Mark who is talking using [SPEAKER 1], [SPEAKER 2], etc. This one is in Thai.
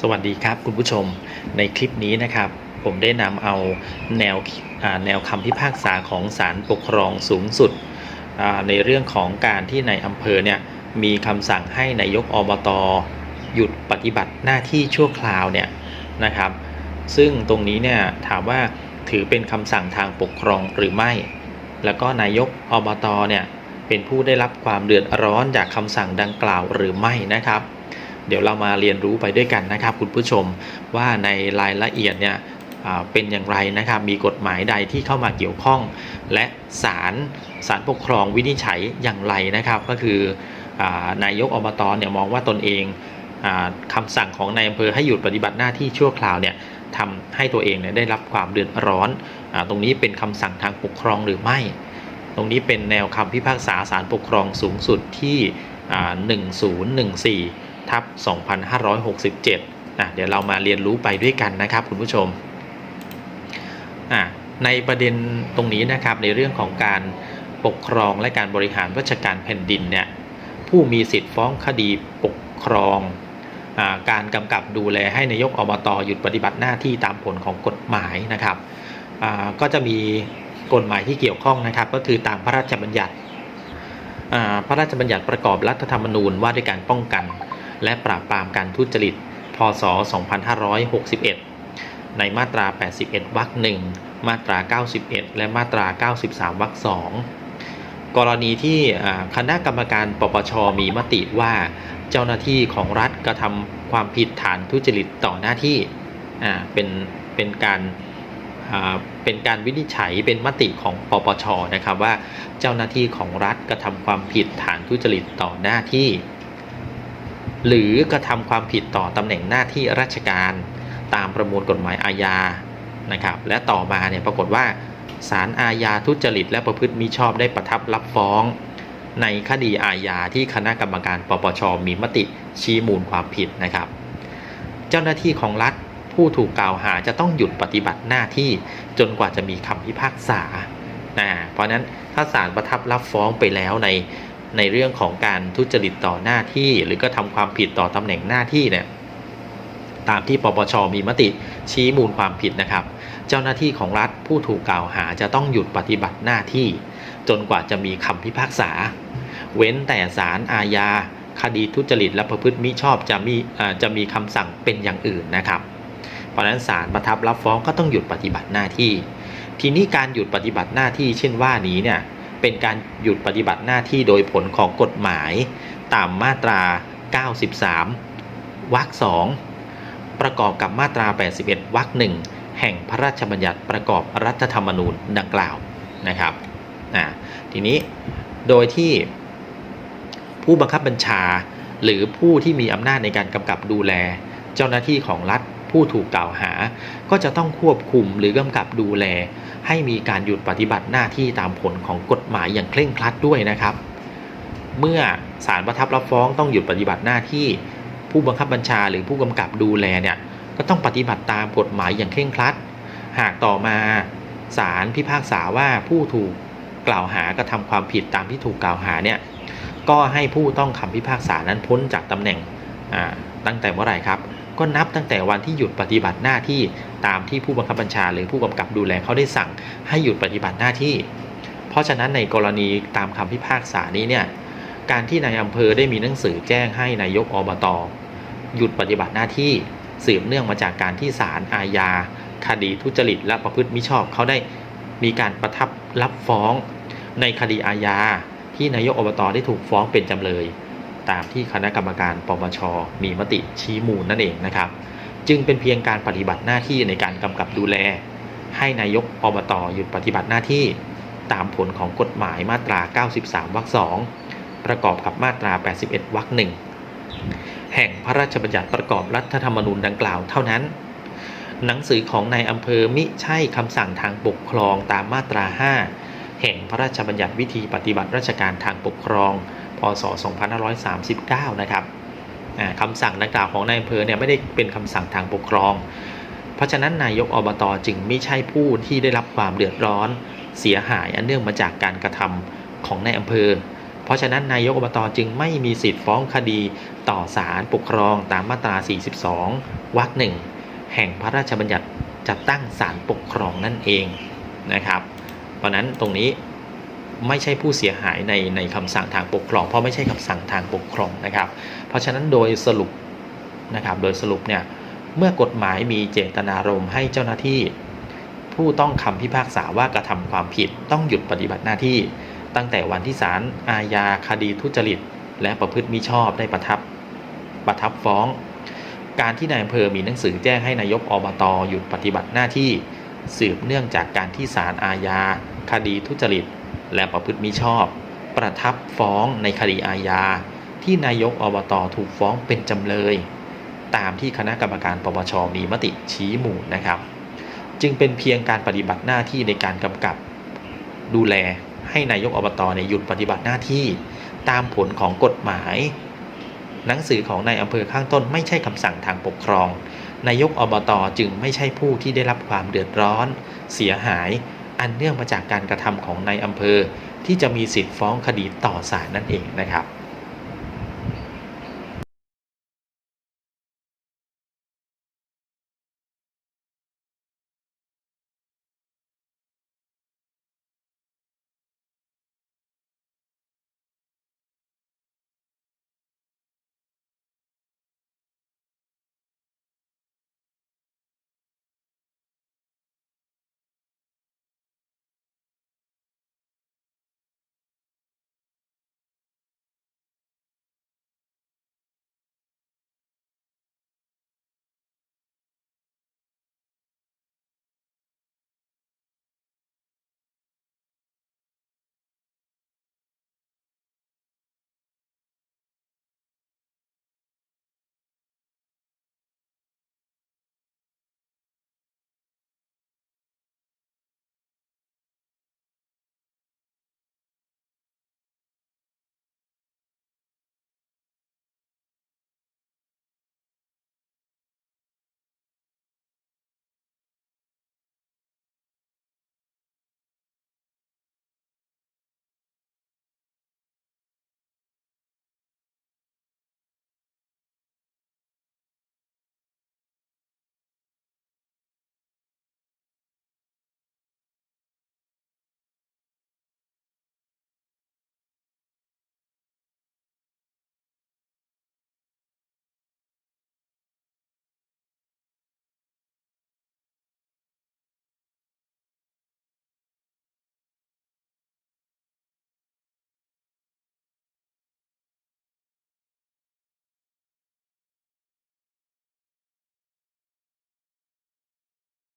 [SPEAKER 1] สวัสดีครับคุณผู้ชมในคลิปนี้นะครับ ผมได้นำเอาแนวแนวคำพิพากษาของศาลปกครองสูงสุด ในเรื่องของการที่ในอำเภอเนี่ยมีคำสั่งให้นายกอบตหยุดปฏิบัติหน้าที่ชั่วคราวเนี่ยนะครับ ซึ่งตรงนี้เนี่ยถามว่าถือเป็นคำสั่งทางปกครองหรือไม่ แล้วก็นายกอบตเนี่ยเป็นผู้ได้รับความเดือดร้อนจากคำสั่งดังกล่าวหรือไม่นะครับ เดี๋ยวเรามาเรียนรู้ไปด้วยกันนะครับ คุณผู้ชมว่าในรายละเอียดเนี่ยเป็นอย่างไรนะครับ มีกฎหมายใดที่เข้ามาเกี่ยวข้อง และศาลศาลปกครองวินิจฉัยอย่างไรนะครับ ก็คือนายกอบตเนี่ยมองว่าตนเองอคำสั่งของนายอำเภอให้หยุดปฏิบัติหน้าที่ชั่วคราวเนี่ยทำให้ตัวเองเนี่ยได้รับความเดือดร้อนอตรงนี้เป็นคำสั่งทางปกครองหรือไม่ ตรงนี้เป็นแนวคำพิพากษาศาลปกครองสูงสุดที่อ่า1014 ทับ2567นะเดี๋ยวเรามาเรียนรู้ไปด้วยกันนะครับคุณผู้ชมอะในประเด็นตรงนี้นะครับในเรื่องของการปกครองและการบริหารราชการแผ่นดินเนี่ยผู้มีสิทธิ์ฟ้องคดีปกครองอการกำกับดูแลให้นายกอบตหยุดปฏิบัติหน้าที่ตามผลของกฎหมายนะครับอ่าก็จะมีกฎหมายที่เกี่ยวข้องนะครับ ก็คือตามพระราชบัญญัติพระราชบัญญัติประกอบรัฐธรรมนูญว่าด้วยการป้องกัน และปราบปรามการทุจริต พศ 2561 ในมาตรา 81 วรรคหนึ่งมาตรา 91 และมาตรา 93 วรรคสองกรณีที่คณะกรรมการปปชมีมติว่า เจ้าหน้าที่ของรัฐกระทำความผิดฐานทุจริตต่อหน้าที่เป็นเป็นการเป็นการวินิจฉัยเป็นมติของปปชนะครับว่าเจ้าหน้าที่ของรัฐกระทำความผิดฐานทุจริตต่อหน้าที่ หรือกระทำความผิดต่อตำแหน่งหน้าที่ราชการตามประมวลกฎหมายอาญานะครับและต่อมาเนี่ยปรากฏว่าศาลอาญาทุจริต และประพฤติมิชอบได้ประทับรับฟ้อง ในคดีอาญาที่คณะกรรมการปปชมีมติชี้มูลความผิดนะครับ เจ้าหน้าที่ของรัฐผู้ถูกกล่าวหาจะต้องหยุดปฏิบัติหน้าที่จนกว่าจะมีคำพิพากษานะเพราะฉะนั้นถ้าศาลประทับรับฟ้องไปแล้วใน ในเรื่องของการทุจริตต่อหน้าที่ หรือก็ทำความผิดต่อตำแหน่งหน้าที่เนี่ยตามที่ปปชมีมติชี้มูลความผิดนะครับ เจ้าหน้าที่ของรัฐผู้ถูกกล่าวหาจะต้องหยุดปฏิบัติหน้าที่ จนกว่าจะมีคำพิพากษา เว้นแต่ศาลอาญาคดีทุจริตและประพฤติมิชอบจะมีจะมีคำสั่งเป็นอย่างอื่นนะครับ เพราะฉะนั้นศาลประทับรับฟ้องก็ต้องหยุดปฏิบัติหน้าที่ ทีนี้การหยุดปฏิบัติหน้าที่เช่นว่านี้เนี่ย เป็นการหยุดปฏิบัติหน้าที่โดยผลของกฎหมาย ตามมาตรา 93 วรรค2ประกอบกับมาตรา 81 วรรคหนึ่งแห่งพระราชบัญญัติประกอบรัฐธรรมนูญดังกล่าวนะครับอ่าทีนี้โดยที่ผู้บังคับบัญชาหรือผู้ที่มีอำนาจในการกำกับดูแล เจ้าหน้าที่ของรัฐ ผู้ถูกกล่าวหา ก็จะต้องควบคุมหรือกำกับดูแล ให้มีการหยุดปฏิบัติหน้าที่ตามผลของกฎหมายอย่างเคร่งครัดด้วยนะครับ เมื่อศาลประทับรับฟ้องต้องหยุดปฏิบัติหน้าที่ ผู้บังคับบัญชาหรือผู้กำกับดูแลเนี่ยก็ต้องปฏิบัติตามกฎหมายอย่างเคร่งครัด หากต่อมาศาลพิพากษาว่าผู้ถูกกล่าวหากระทำความผิดตามที่ถูกกล่าวหาเนี่ยก็ให้ผู้ต้องคำพิพากษานั้นพ้นจากตำแหน่งตั้งแต่เมื่อไหร่ครับ ก็นับตั้งแต่วันที่หยุดปฏิบัติหน้าที่ตามที่ผู้บังคับบัญชาหรือผู้กำกับดูแลเขาได้สั่งให้หยุดปฏิบัติหน้าที่ เพราะฉะนั้นในกรณีตามคำพิพากษานี้เนี่ยการที่นายอำเภอได้มีหนังสือแจ้งให้นายกอบตหยุดปฏิบัติหน้าที่สืบเนื่องมาจากการที่ศาลอาญาคดีทุจริตและประพฤติมิชอบเขาได้มีการประทับรับฟ้องในคดีอาญาที่นายกอบตได้ถูกฟ้องเป็นจำเลย ตามที่คณะกรรมการปปชมีมติชี้มูลนั่นเองนะครับ จึงเป็นเพียงการปฏิบัติหน้าที่ในการกำกับดูแล ให้นายกอบตหยุดปฏิบัติหน้าที่ ตามผลของกฎหมายมาตรา 93 วรรค2ประกอบกับมาตรา 81 วรรคหนึ่งแห่งพระราชบัญญัติประกอบรัฐธรรมนูญดังกล่าวเท่านั้น หนังสือของนายอำเภอมิใช่คำสั่งทางปกครองตามมาตรา 5 แห่งพระราชบัญญัติวิธีปฏิบัติราชการทางปกครอง พศ 2539 นะครับคำสั่งดังกล่าวของนายอำเภอเนี่ยไม่ได้เป็นคำสั่งทางปกครอง เพราะฉะนั้นนายกอบตจึงไม่ใช่ผู้ที่ได้รับความเดือดร้อนเสียหายอันเนื่องมาจากการกระทำของนายอำเภอ เพราะฉะนั้นนายกอบตจึงไม่มีสิทธิ์ฟ้องคดีต่อศาลปกครองตามมาตรา 42 วรรคหนึ่งแห่งพระราชบัญญัติจัดตั้งศาลปกครองนั่นเองนะครับ เพราะนั้นตรงนี้ ไม่ใช่ผู้เสียหายในในคำสั่งทางปกครอง เพราะไม่ใช่คำสั่งทางปกครองนะครับ เพราะฉะนั้นโดยสรุปนะครับโดยสรุปเนี่ยเมื่อกฎหมายมีเจตนารมณ์ให้เจ้าหน้าที่ ผู้ต้องคำพิพากษาว่ากระทำความผิดต้องหยุดปฏิบัติหน้าที่ ตั้งแต่วันที่ศาลอาญาคดีทุจริต และประพฤติมิชอบได้ประทับประทับฟ้อง การที่นายอำเภอมีหนังสือแจ้งให้นายกอบตหยุดปฏิบัติหน้าที่ สืบเนื่องจากการที่ศาลอาญาคดีทุจริต และประพฤติมิชอบ ประทับฟ้องในคดีอาญา ที่นายกอบตถูกฟ้องเป็นจำเลย ตามที่คณะกรรมการปปชมีมติชี้มูลนะครับ จึงเป็นเพียงการปฏิบัติหน้าที่ในการกำกับดูแลให้นายกอบตเนี่ยหยุดปฏิบัติหน้าที่ตามผลของกฎหมาย หนังสือของนายอำเภอข้างต้นไม่ใช่คำสั่งทางปกครอง นายกอบตจึงไม่ใช่ผู้ที่ได้รับความเดือดร้อน เสียหาย อันเนื่องมาจากการกระทำของนายอำเภอ ที่จะมีสิทธิ์ฟ้องคดีต่อศาลนั่นเองนะครับ